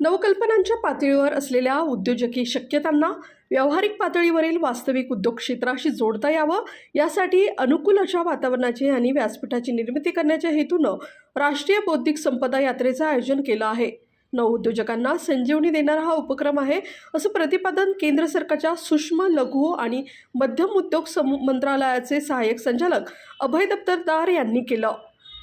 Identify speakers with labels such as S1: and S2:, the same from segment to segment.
S1: नवकल्पनांच्या पातळीवर असलेल्या उद्योजकी शक्यतांना व्यावहारिक पातळीवरील वास्तविक उद्योग क्षेत्राशी जोडता यावं यासाठी अनुकूल अशा वातावरणाची आणि व्यासपीठाची निर्मिती करण्याच्या हेतूनं राष्ट्रीय बौद्धिक संपदा यात्रेचं आयोजन केलं आहे. नवउद्योजकांना संजीवनी देणारा हा उपक्रम आहे असं प्रतिपादन केंद्र सरकारच्या सूक्ष्म लघु आणि मध्यम उद्योग सम मंत्रालयाचे सहाय्यक संचालक अभय दप्तरदार यांनी केलं.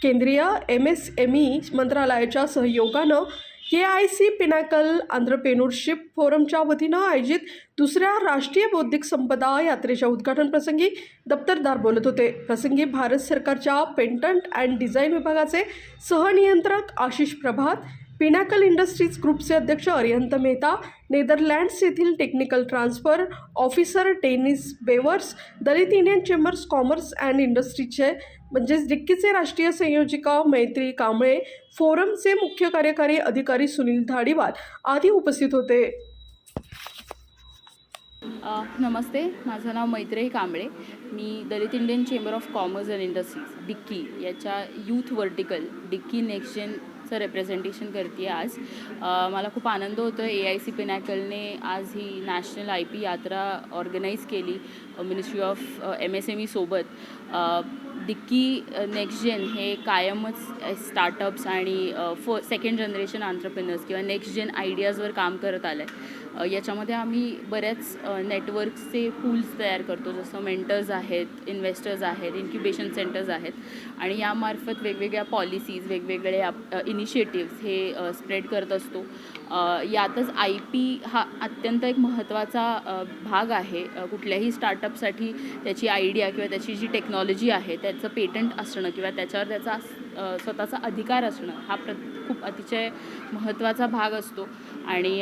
S1: केंद्रीय एम एस एम ई मंत्रालयाच्या सहयोगानं K I C Pinnacle entrepreneurship फोरमच्या वतीनं आयोजित दुसऱ्या राष्ट्रीय बौद्धिक संपदा यात्रेच्या उद्घाटन प्रसंगी दप्तरदार बोलत होते. प्रसंगी भारत सरकारच्या पेटंट अँड डिझाईन विभागाचे सहनियंत्रक आशिष प्रभात पिनॅकल इंडस्ट्रीज ग्रुपचे अध्यक्ष अरिहंत मेहता नेदरलँड्स येथील technical transfer officer Teunis Bevers Dalit Indian Chambers Commerce and इंडस्ट्रीचे म्हणजेच डिक्कीचे राष्ट्रीय संयोजिका मैत्री कांबळे फोरमचे मुख्य कार्यकारी अधिकारी सुनील धाडीवाल आदी उपस्थित होते.
S2: नमस्ते. माझं नाव मैत्रेयी कांबळे. मी Dalit Indian Chamber of Commerce and Industries DICCI याच्या यूथ वर्टिकल डिक्की नेक्स्ट चं रेप्रेझेंटेशन करते आज. मला खूप आनंद होतो ए आय सी पिनॅकलने आज ही national I P Yatra organise केली. Ministry of M S M ईसोबत DICCI next gen हे कायमच स्टार्टअप्स आणि फ सेकंड जनरेशन आंतरप्रिनर्स किंवा नेक्स्ट जेन आयडियाजवर काम करत आलं आहे याच्यामध्ये आम्ही बऱ्याच नेटवर्क्सचे पूल्स तयार करतो जसं मेंटर्स आहेत इन्व्हेस्टर्स आहेत इन्क्युबेशन सेंटर्स आहेत. आणि यामार्फत वेगवेगळ्या पॉलिसीज वेगवेगळे इनिशिएटिव्स हे स्प्रेड करत असतो. यातच आय पी हा अत्यंत एक महत्त्वाचा भाग आहे. कुठल्याही स्टार्टअपसाठी त्याची आयडिया किंवा त्याची जी टेक्नॉलॉजी आहे त्याचं पेटंट असणं किंवा त्याच्यावर त्याचा स्वतःचा अधिकार असणं हा प्र खूप अतिशय महत्त्वाचा भाग असतो. आणि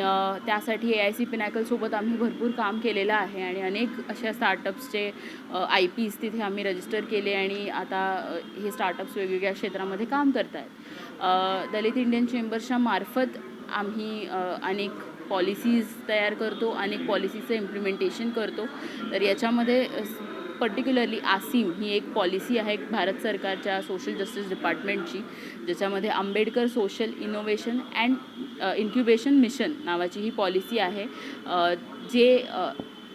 S2: त्यासाठी ए आय सी पिनॅकलसोबत आम्ही भरपूर काम केलेलं आहे आणि अनेक अशा स्टार्टअप्सचे आय पीज तिथे आम्ही रजिस्टर केले आणि आता हे स्टार्टअप्स वेगवेगळ्या क्षेत्रामध्ये काम करत आहेत दलित इंडियन चेंबर्सच्या मार्फत आम्ही अनेक पॉलिसीज तयार करतो अनेक पॉलिसीचं इम्प्लिमेंटेशन करतो. तर याच्यामध्ये पर्टिक्युलरली आसिम ही एक पॉलिसी आहे भारत सरकारच्या सोशल जस्टिस डिपार्टमेंटची ज्याच्यामध्ये Ambedkar social innovation and incubation mission नावाची ही पॉलिसी आहे. जे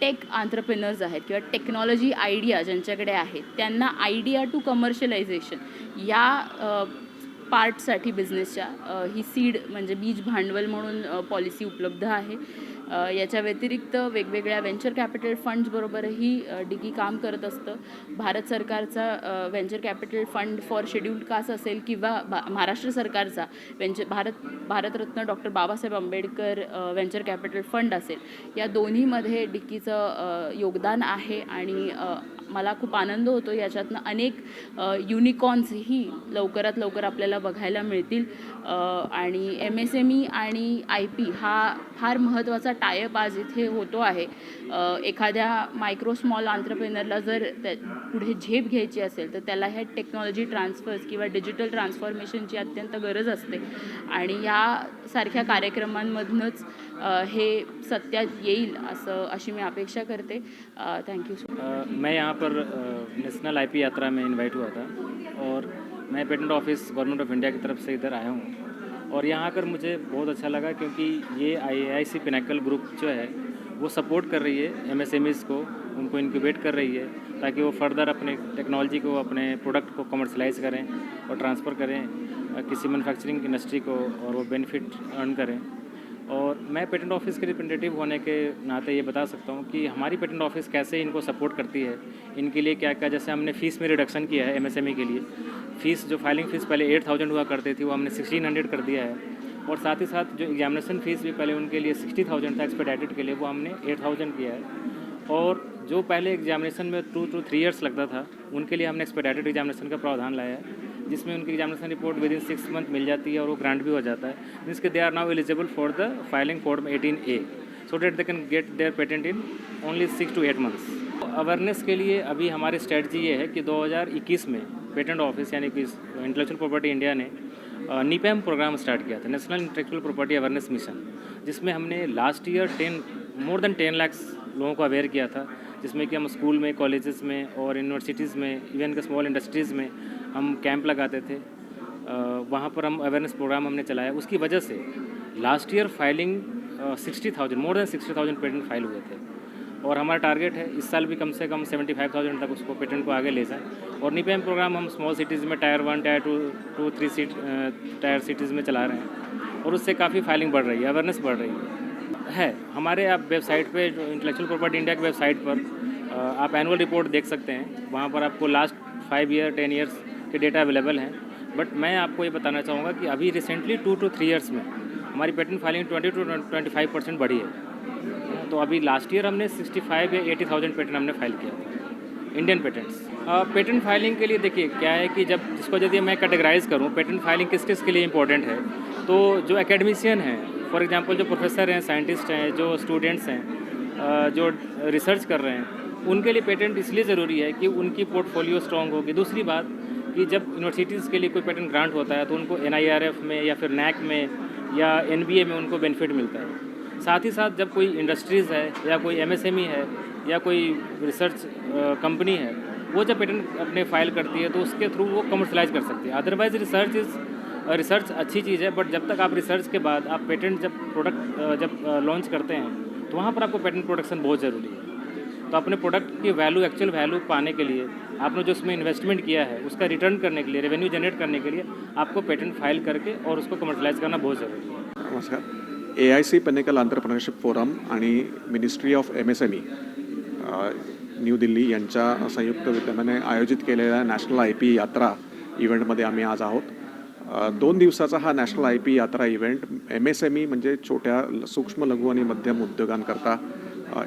S2: टेक आंतरप्रेनर्स आहेत किंवा टेक्नॉलॉजी आयडिया ज्यांच्याकडे आहेत त्यांना आयडिया टू कमर्शियलायझेशन या पार्टसाठी बिझनेसच्या ही सीड म्हणजे बीज भांडवल म्हणून पॉलिसी उपलब्ध आहे. याच्या व्यतिरिक्त वेगवेगळ्या व्हेंचर कॅपिटल फंड्सबरोबरही डिगी काम करत असतं. भारत सरकारचा venture capital fund for scheduled caste असेल किंवा भा महाराष्ट्र सरकारचा venture Bharat Bharat Ratna doctor Babasaheb Ambedkar venture capital fund असेल. या दोन्हीमध्ये डिक्कीचं योगदान आहे आणि मला खूप आनंद होतो. याच्यातनं अनेक युनिकॉर्न्सही लवकरात लवकर आपल्याला बघायला मिळतील. आणि एम एस एम ई आणि आय पी हा फार महत्त्वाचा टायअप आज इथे होतो आहे. एखाद्या मायक्रो स्मॉल आंतरप्रेनरला जर त्या पुढे झेप घ्यायची असेल तर त्याला ह्या टेक्नॉलॉजी ट्रान्सफर्स किंवा डिजिटल ट्रान्सफॉर्मेशनची अत्यंत गरज असते. आणि यासारख्या कार्यक्रमांमधनंच हे सत्यात येईल असं अशी मी अपेक्षा करते. थँक्यू सो
S3: अ, मैं यहाँ पर नेशनल आईपी यात्रा में इनवाइट हुआ था और मैं patent office government of India की तरफ़ से इधर आया हूँ। और यहाँ आकर मुझे बहुत अच्छा लगा क्योंकि ये I I C Pinnacle group जो है वो सपोर्ट कर रही है एम एस एम ईज़ को उनको इनक्यूबेट कर रही है ताकि वो फर्दर अपने टेक्नोलॉजी को अपने प्रोडक्ट को कमर्शलाइज करें और ट्रांसफ़र करें किसी मैन्युफैक्चरिंग इंडस्ट्री को और वो बेनिफिट अर्न करें। और मैं पेटेंट ऑफ़िस के रिप्रेजेंटेटिव होने के नाते ये बता सकता हूँ कि हमारी पेटेंट ऑफ़िस कैसे इनको सपोर्ट करती है, इनके लिए क्या क्या जैसे हमने फ़ीस में रिडक्शन किया है एमएसएमई के लिए। फ़ीस जो फाइलिंग फ़ीस पहले एट थाउज़ेंड हुआ करती थी, वो हमने सिक्सटीन हंड्रेड कर दिया है। और साथ ही साथ जो एग्जामिनेशन फ़ीस भी पहले उनके लिए सिक्सटी थाउज़ेंड था एक्सपेडाइटेड के लिए, वो हमने एट थाउज़ेंड किया है। और जो पहले एग्जामिनेशन में टू टू थ्री इयर्स लगता था, उनके लिए हमने एक्सपेडाइटेड एग्जामिनेशन का प्रावधान लाया है। जिसमें उनकी examination report within six month mill जाती है और वो ग्रांट भी हो जाता है। जिसके they are now eligible for the filing form eighteen A so that they can get their patent in only six to eight months awareness के लिए अभी हमारी स्ट्रेटजी ये है कि 2021 में पेटेंट ऑफ़िस यानी कि इंटेलेक्चुअल प्रॉपर्टी इंडिया ने नीपैम प्रोग्राम स्टार्ट किया था national intellectual property awareness mission जिसमें हमने last year ten more than ten lakhs लोगों को अवेयर किया था, जिसमें कि हम स्कूल में कॉलेजेस में और यूनिवर्सिटीज़ में इवन के स्मॉल इंडस्ट्रीज़ में हम कैंप लगाते थे वहाँ पर हम अवेयरनेस प्रोग्राम हमने चलाया। उसकी वजह से last year filing sixty thousand more than sixty thousand patent file हुए थे। और हमारा टारगेट है, इस साल भी कम से कम सेवेंटी फाइव थाउज़ेंड तक उसको पेटेंट को आगे ले जाएँ। और निपैम प्रोग्राम हम स्मॉल सिटीज़ में tier one tier two to three seat tier cities में चला रहे हैं। और उससे काफ़ी फाइलिंग बढ़ रही है अवेयरनेस बढ़ रही है। है, हमारे आप वेबसाइट पे इंटेलेक्चुअल प्रॉपर्टी इंडिया की वेबसाइट पर आप एनुअल रिपोर्ट देख सकते हैं। वहाँ पर आपको last five year ten years के डेटा अवेलेबल हैं बट मैं आपको ये बताना चाहूँगा कि अभी recently two to three years में हमारी patent filing twenty to twenty five percent बढ़ी है। तो अभी लास्ट ईयर हमने सिक्सटी फाइव या एटी थाउज़ेंड पेटेंट हमने फ़ाइल किया इंडियन पेटेंट्स पेटेंट फाइलिंग के लिए देखिए, क्या है कि जब जिसको यदि मैं कैटेगराइज करूँ पेटेंट फाइलिंग किस किस के लिए इंपॉर्टेंट है तो जो एकेडमिशियन हैं फॉर एग्जांपल जो प्रोफेसर हैं साइंटिस्ट हैं, जो स्टूडेंट्स हैं जो रिसर्च कर रहे हैं, उनके लिए पेटेंट इसलिए ज़रूरी है कि उनकी पोर्टफोलियो स्ट्रॉन्ग होगी। दूसरी बात कि जब यूनिवर्सिटीज़ के लिए कोई पेटेंट ग्रांट होता है तो उनको एनआईआरएफ में या फिर नैक में या एनबीए में उनको बेनिफिट मिलता है। साथ ही साथ जब कोई इंडस्ट्रीज़ है, या कोई एमएसएमई है, या कोई रिसर्च कंपनी है, वो जब पेटेंट अपने फ़ाइल करती है तो उसके थ्रू वो कमर्शलाइज कर सकती है। अदरवाइज़ रिसर्च इज़ रिसर्च अच्छी चीज़ है बट जब तक आप रिसर्च के बाद आप पेटेंट जब प्रोडक्ट जब लॉन्च करते हैं तो वहाँ पर आपको पेटेंट प्रोडक्शन बहुत ज़रूरी है। तो अपने प्रोडक्ट की वैल्यू एक्चुअल वैल्यू पाने के लिए आपने जो उसमें इन्वेस्टमेंट किया है उसका रिटर्न करने के लिए रेवेन्यू जनरेट करने के लिए आपको पेटेंट फाइल करके और उसको कमर्शलाइज करना बहुत ज़रूरी है।
S4: नमस्कार। A I C Pinnacle entrepreneurship forum आणि ministry of M S M E New Delhi यांच्या संयुक्त विद्यमाने आयोजित केलेल्या नॅशनल आय पी यात्रा इव्हेंटमध्ये आम्ही आज आहोत. दोन दिवसाचा हा national I P Yatra event M S M E म्हणजे छोट्या ल- सूक्ष्म लघु आणि मध्यम उद्योगांकरता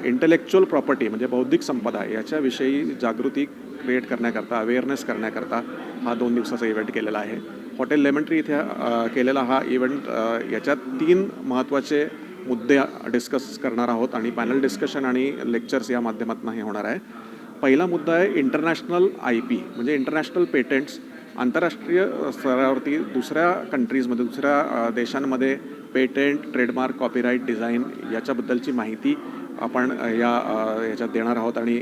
S4: इंटेलेक्च्युअल प्रॉपर्टी म्हणजे बौद्धिक संपदा याच्याविषयी जागृती क्रिएट करण्याकरता अवेअरनेस करण्याकरता हा दोन दिवसाचा इव्हेंट केलेला आहे. हॉटेल लेमेंट्री इथे केलेला हा इव्हेंट याच्यात तीन महत्त्वाचे मुद्दे डिस्कस करणार आहोत आणि पॅनल डिस्कशन आणि लेक्चर्स या माध्यमातून हे होणार आहे. पहिला मुद्दा आहे इंटरनॅशनल आय पी म्हणजे इंटरनॅशनल पेटंट्स आंतरराष्ट्रीय स्तरावरती दुसऱ्या कंट्रीजमध्ये दुसऱ्या देशांमध्ये पेटंट ट्रेडमार्क कॉपीराईट डिझाईन याच्याबद्दलची माहिती आपण या याच्यात देणार आहोत आणि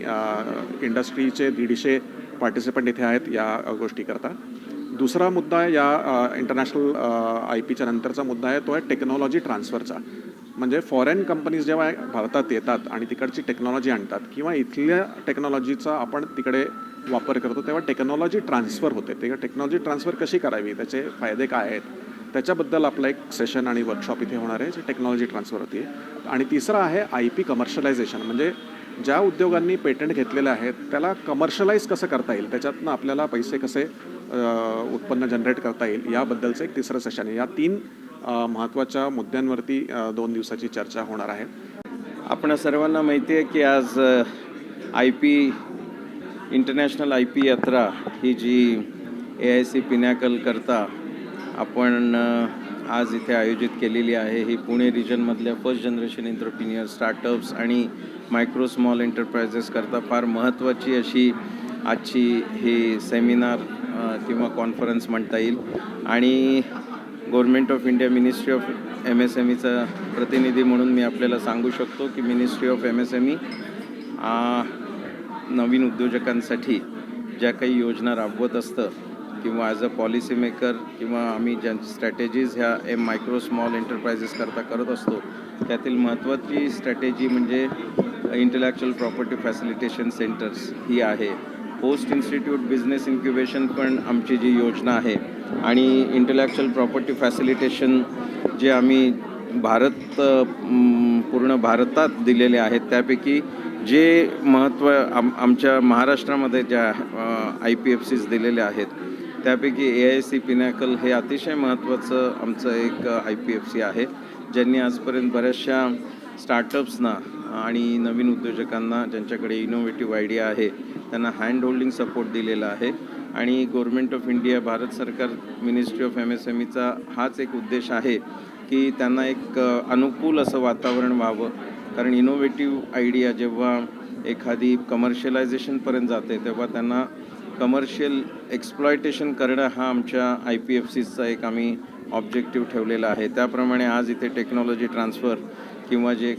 S4: इंडस्ट्रीचे दीडशे पार्टिसिपंट इथे आहेत या गोष्टीकरता दुसरा मुद्दा या इंटरनॅशनल आय पीच्या नंतरचा मुद्दा आहे तो आहे टेक्नॉलॉजी ट्रान्सफरचा. म्हणजे फॉरेन कंपनीज जेव्हा भारतात येतात आणि तिकडची टेक्नॉलॉजी आणतात किंवा इथल्या टेक्नॉलॉजीचा आपण तिकडे वापर करतो तेव्हा टेक्नॉलॉजी ट्रान्सफर होते. ते टेक्नॉलॉजी ट्रान्सफर कशी करावी? त्याचे फायदे काय आहेत? त्याच्याबद्दल आपलं एक सेशन आणि वर्कशॉप इथे होणार आहे जे टेक्नॉलॉजी ट्रान्सफरवरती आहे आणि तिसरं आहे आय पी कमर्शलायझेशन म्हणजे ज्या उद्योगांनी पेटंट घेतलेले आहेत त्याला कमर्शलाइज कसं करता येईल? त्याच्यातनं आपल्याला पैसे कसे उत्पन्न जनरेट करता येईल? याबद्दलचं एक तिसरं सेशन आहे. या तीन महत्त्वाच्या मुद्द्यांवरती दोन दिवसाची चर्चा होणार आहे.
S5: आपण सर्वांना माहिती आहे की आज I P international I P यात्रा ही जी ए आय सी पिनॅकल करता आपण आज इथे आयोजित केलेली आहे ही पुणे रिजनमधल्या फर्स्ट जनरेशन एंटरप्रिनियर स्टार्टअप्स आणि मायक्रो स्मॉल एंटरप्रायझेसकरता फार महत्त्वाची अशी आजची ही सेमिनार किंवा कॉन्फरन्स म्हणता येईल. आणि government of India ministry of M S M Icha प्रतिनिधी म्हणून मी आपल्याला सांगू शकतो की ministry of M S M E नवीन उद्योजकांसाठी ज्या काही योजना राबवत असतं किंवा ॲज अ पॉलिसी मेकर किंवा आम्ही ज्या स्ट्रॅटेजीज ह्या एम मायक्रो स्मॉल एंटरप्राइजेस करता करत असतो त्यातील महत्त्वाची स्ट्रॅटेजी म्हणजे इंटलेक्च्युअल प्रॉपर्टी फॅसिलिटेशन सेंटर्स ही आहे. पोस्ट इन्स्टिट्यूट बिझनेस इन्क्युबेशन पण आमची जी योजना आहे आणि इंटलेक्च्युअल प्रॉपर्टी फॅसिलिटेशन जे आम्ही भारत पूर्ण भारतात दिलेले आहेत त्यापैकी जे महत्त्व आम आमच्या महाराष्ट्रामध्ये ज्या आय पी एफ सीज दिलेल्या आहेत त्यापैकी ए आय सी पिनॅकल हे अतिशय महत्त्वाचं आमचं एक आय पी एफ सी आहे ज्यांनी आजपर्यंत बऱ्याचशा स्टार्टअप्सना आणि नवीन उद्योजकांना ज्यांच्याकडे इनोव्हेटिव्ह आयडिया आहे त्यांना हँड होल्डिंग सपोर्ट दिलेला आहे. आणि गव्हर्मेंट ऑफ इंडिया भारत सरकार ministry of M S M Icha हाच एक उद्देश आहे की त्यांना एक अनुकूल असं वातावरण व्हावं. कारण इनोव्हेटिव्ह आयडिया जेव्हा एखादी कमर्शियलायझेशनपर्यंत जाते तेव्हा त्यांना कमर्शियल एक्सप्लॉयटेशन करणं हा आमच्या आय पी एफ सीचा एक आम्ही ऑब्जेक्टिव्ह ठेवलेला आहे. त्याप्रमाणे आज इथे टेक्नॉलॉजी ट्रान्सफर किंवा जे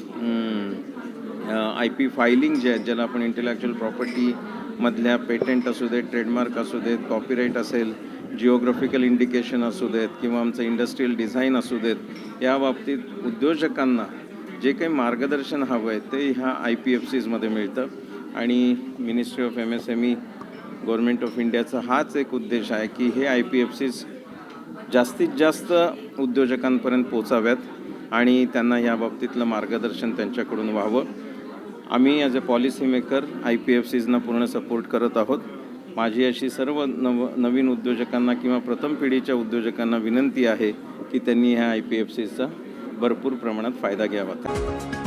S5: आय पी फायलिंग जे आहेत ज्याला आपण इंटेलेक्च्युअल प्रॉपर्टीमधल्या पेटंट असू देत ट्रेडमार्क असू देत कॉपीराईट असेल जिओग्राफिकल इंडिकेशन असू देत किंवा आमचं इंडस्ट्रीयल डिझाईन असू देत या बाबतीत उद्योजकांना जे काही मार्गदर्शन हवं आहे ते ह्या आय पी एफ सीजमध्ये मिळतं. आणि ministry of M S M E government of इंडियाचा हाच एक उद्देश आहे की हे आय पी एफ सीज जास्तीत जास्त उद्योजकांपर्यंत पोचाव्यात आणि त्यांना या बाबतीतलं मार्गदर्शन त्यांच्याकडून व्हावं. आम्ही as a policy maker I P F सीजना पूर्ण सपोर्ट करत आहोत. माझी अशी सर्व नव नवीन उद्योजकांना किंवा प्रथम पिढीच्या उद्योजकांना विनंती आहे की त्यांनी ह्या आय पी एफ सीचा भरपूर प्रमाणात फायदा घ्यावा.